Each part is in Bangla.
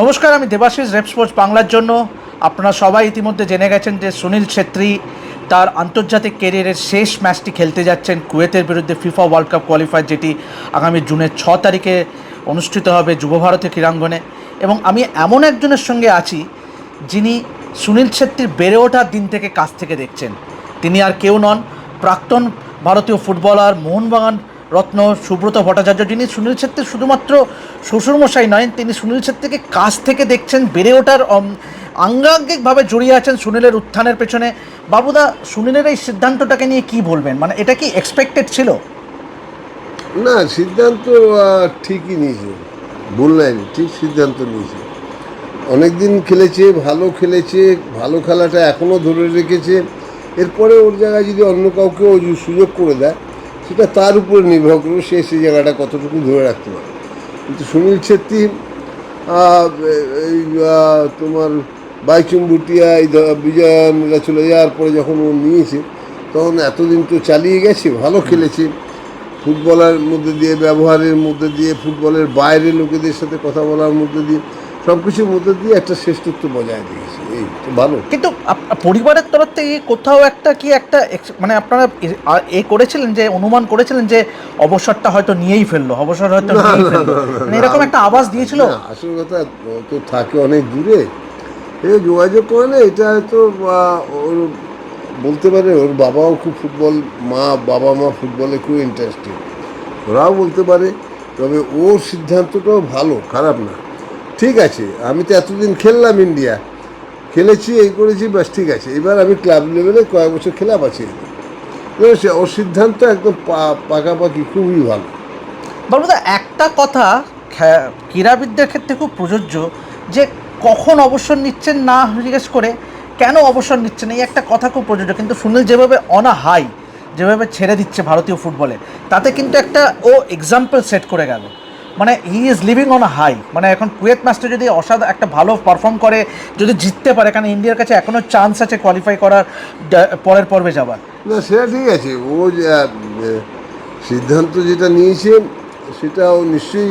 নমস্কার, আমি দেবাশিস রেপ স্পোর্টস বাংলার জন্য। আপনারা সবাই ইতিমধ্যে জেনে গেছেন যে সুনীল ছেত্রী তার আন্তর্জাতিক কেরিয়ারের শেষ ম্যাচটি খেলতে যাচ্ছেন কুয়েতের বিরুদ্ধে ফিফা ওয়ার্ল্ড কাপ কোয়ালিফায়ার, যেটি আগামী জুনের ছ তারিখে অনুষ্ঠিত হবে যুবভারতী ক্রীড়াঙ্গনে। এবং আমি এমন একজনের সঙ্গে আছি যিনি সুনীল ছেত্রীর বেড়ে ওঠার দিন থেকে কাছ থেকে দেখছেন। তিনি আর কেউ নন, প্রাক্তন ভারতীয় ফুটবলার মোহনবাগান রত্ন সুব্রত ভট্টাচার্য যিনি সুনীল ছেত্রী শুধুমাত্র শ্বশুরমশাই নয়, তিনি সুনীল ছেত্রীকে কাছ থেকে দেখছেন, বেড়ে ওঠার আঙ্গাঙ্গিকভাবে জড়িয়ে আছেন সুনীলের উত্থানের পেছনে। বাবুদা, সুনীলের এই সিদ্ধান্তটাকে নিয়ে কি বলবেন? মানে এটা কি এক্সপেক্টেড ছিল? না, সিদ্ধান্ত ঠিকই নিয়েছে। ভুল নাইনি ঠিক সিদ্ধান্ত নিয়েছে। অনেক দিন খেলেছে, ভালো খেলেছে, ভালো খেলাটা এখনও ধরে রেখেছে। এরপরে ওর জায়গায় যদি অন্য কাউকে ও যদি সুযোগ করে দেয় সেটা তার উপরে নির্ভর করে সে সেই জায়গাটা কতটুকু ধরে রাখতে পারে। কিন্তু সুনীল ছেত্রী তোমার বাইচুং ভুটিয়া এই বিজয়নরা চলে যাওয়ার পরে যখন ও নিয়েছে, তখন এতদিন তো চালিয়ে গেছে, ভালো খেলেছে। ফুটবলের মধ্যে দিয়ে, ব্যবহারের মধ্যে দিয়ে, ফুটবলের বাইরে লোকেদের সাথে কথা বলার মধ্যে দিয়ে সব কিছুর মধ্যে দিয়ে একটা শ্রেষ্ঠত্ব বজায় রেখেছে। এই তো ভালো। কিন্তু পরিবারের তরফ থেকে কোথাও একটা কি একটা মানে আপনারা এ- করেছিলেন যে অনুমান করেছিলেন যে অবসরটা হয়তো নিয়েই ফেলল অবসর হয়তো মানে। এরকম একটা আওয়াজ দিয়েছিল? আসল কথা তো থাকে অনেক দূরে। এ যোগাযোগ করে না এটা হয়তো ওর বলতে পারে ওর বাবাও খুব ফুটবল মা বাবা মা ফুটবলে খুব ইন্টারেস্টেড ওরাও বলতে পারে তবে ওর সিদ্ধান্তটাও ভালো খারাপ না। ঠিক আছে, আমি তো এতদিন খেললাম ইন্ডিয়া। খেলেছি, এই করেছি, ব্যাস ঠিক আছে। এবার আমি ক্লাব লেভেলে কয়েক বছর খেলা পাচ্ছি ওর সিদ্ধান্ত একদম পাকাপাকি, খুবই ভালো। বাবুদা একটা কথা ক্রীড়াবিদদের ক্ষেত্রে খুব প্রযোজ্য যে, কখন অবসর নিচ্ছেন না জিজ্ঞেস করে কেন অবসর নিচ্ছেন এই একটা কথা খুব প্রযোজ্য। কিন্তু সুনীল যেভাবে অনা হাই যেভাবে ছেড়ে দিচ্ছে ভারতীয় ফুটবলে, তাতে কিন্তু একটা ও এক্সাম্পল সেট করে গেল। মানে he is living on high মানে এখন কুয়েত ম্যাচটা যদি অসাধ একটা ভালো পারফর্ম করে, যদি জিততে পারে, কারণ ইন্ডিয়ার কাছে এখনও চান্স আছে কোয়ালিফাই করার পরের পর্বে যাবার। না, সেটা ঠিক আছে। ও সিদ্ধান্ত যেটা নিয়েছে সেটা ও নিশ্চয়ই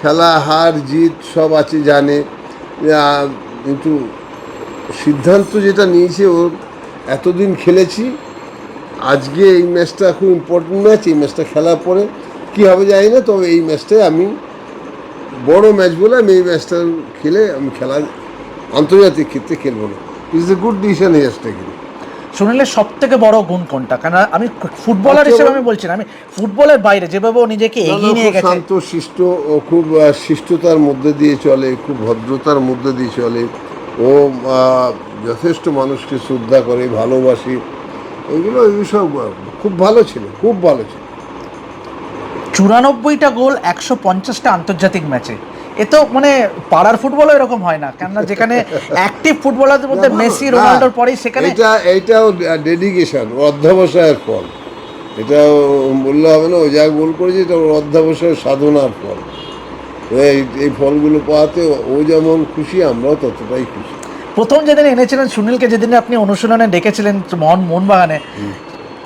খেলা, হার, জিত, সব আছে, জানে। কিন্তু সিদ্ধান্ত যেটা নিয়েছে ওর এতদিন খেলেছি, আজকে এই ম্যাচটা খুব ইম্পর্টেন্ট ম্যাচ এই ম্যাচটা খেলার পরে। কী হবে জানি না তবে এই ম্যাচটায় আমি বড় ম্যাচ বলে আমি এই ম্যাচটা খেলে আমি খেলা আন্তর্জাতিক ক্ষেত্রে খেলব না। Is a good decision here taken সুনীলের সব থেকে বড় গুণ কোনটা? কারণ আমি ফুটবলার হিসেবে আমি বলছি না আমি ফুটবলের বাইরে যেভাবে ও নিজেকে এগিয়ে নিয়ে গেছে। শান্ত শিষ্ট ও খুব শিষ্টতার মধ্যে দিয়ে চলে খুব ভদ্রতার মধ্যে দিয়ে চলে। ও যথেষ্ট মানুষকে শ্রদ্ধা করে ভালোবাসে। এগুলো এগুলো সব খুব ভালো ছিল খুব ভালো ছিল। চুরানব্বইটা গোল একশো পঞ্চাশটা আন্তর্জাতিক ম্যাচে। এ তো মানে পাড়ার ফুটবলও এরকম হয় না কেননা যেখানে অ্যাক্টিভ ফুটবলারদের মধ্যে। মেসি রোনাল্ডোর পরেই সেখানে এটা এইটাও ডেডিকেশন অধ্যাবসায়ের ফল। এটা বললে হবে না ও যা গোল করেছে এটা ওর অধ্যাবসায়ের সাধনার ফল। এই এই ফলগুলো পাওয়াতে ও যেমন খুশি আমরাও ততটাই খুশি। প্রথম যেদিন এনেছিলেন সুনীলকে যেদিন আপনি অনুশীলনে ডেকেছিলেন মোহন মোহনবাগানে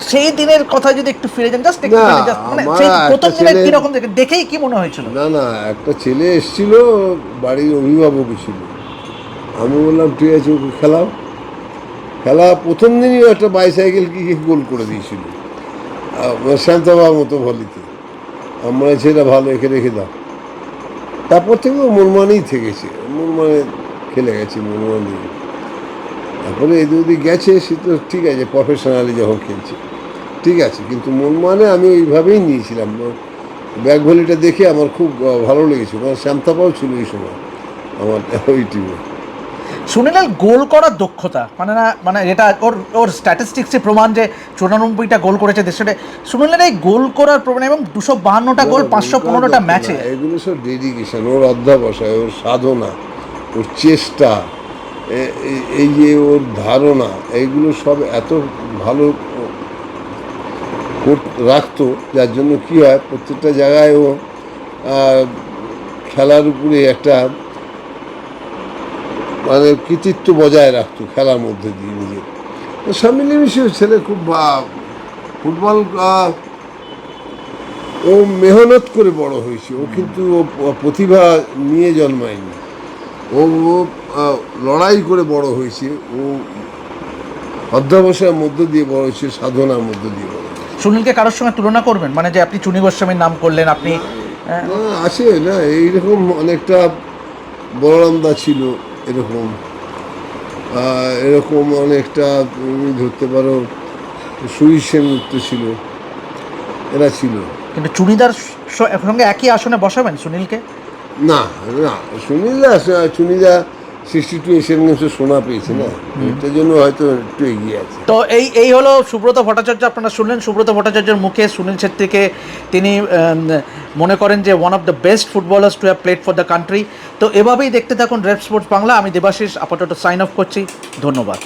সেই দিনের কথা যদি একটু ফিরে যান জাস্ট একটু মানে সেই প্রথম দিনে কীরকম দেখেই কি মনে হয়েছিল? না না একটা ছেলে এসেছিল বাড়ির অভিভাবক ছিল। আমি বললাম ঠিক আছে ওকে খেলাও। খেলা প্রথম দিনই একটা বাইসাইকেল কি গোল করে দিয়েছিল। শান্তবার মতো ভলিতে। আমরা সেটা ভালো একে রেখে দাও। তারপর থেকে মনমানেই থেকেছে। মনমানে খেলে গেছে মনমানে। তারপরে এদিক ওদিক গেছে সে তো ঠিক আছে প্রফেশনালি যখন খেলছে। ঠিক আছে কিন্তু মন মানে আমি ওইভাবেই নিয়েছিলাম। ব্যাক ভলিটা দেখে আমার খুব ভালো লেগেছে মানে শ্যামতাপাও ছিল এই সময় আমার ওই টিমে সুনীলের গোল করার দক্ষতা মানে না মানে এটা ওর ওর স্ট্যাটিস্টিক্সে প্রমাণ যে চুরানব্বইটা গোল করেছে দেশে। সুনীলের এই গোল করার প্রমাণ এবং দুশো বাহান্নটা গোল পাঁচশো পনেরোটা ম্যাচে এগুলো সব ডেডিকেশন ওর অধ্যাবসায় ওর সাধনা ওর চেষ্টা। এই যে ওর ধারণা, এইগুলো সব এত ভালো রাখতো, যার জন্য কি হয়, প্রত্যেকটা জায়গায় ও খেলার উপরে একটা মানে কৃতিত্ব বজায় রাখতো খেলার মধ্যে দিয়ে নিজের। তো সব মিলেমিশে ছেলে খুব ফুটবল ও মেহনত করে বড় হয়েছে, ও কিন্তু প্রতিভা নিয়ে জন্মায়নি। ও লড়াই করে বড় হয়েছে। ও অধ্যাবসায়ের মধ্য দিয়ে বড় হয়েছে সাধনার মধ্য দিয়ে বড় সুনীলকে কারোর সঙ্গে তুলনা করবেন? মানে যে আপনি চুনি গোস্বামীর নাম করলেন আপনি হ্যাঁ, না আছে না এইরকম অনেকটা বলরামদা ছিল এরকম। এরকম অনেকটা তুমি ধরতে পারো সুইস সেনগুপ্ত ছিল এরা ছিল। কিন্তু চুনিদার সঙ্গে একই আসনে বসাবেন সুনীলকে? না না সুনীলদা সুনীলদা সিক্সটি টু এশিয়ান গেমসে সোনা পেয়েছে না? এটার জন্য হয়তো একটু এগিয়ে আছে। তো এই এই হলো সুব্রত ভট্টাচার্য আপনারা শুনলেন সুব্রত ভট্টাচার্যের মুখে সুনীল ছেত্রীকে তিনি মনে করেন যে one of the best footballers to have played for the country তো এভাবেই দেখতে থাকুন রেড স্পোর্টস বাংলা আমি দেবাশিস আপাতত সাইন অফ করছি। ধন্যবাদ।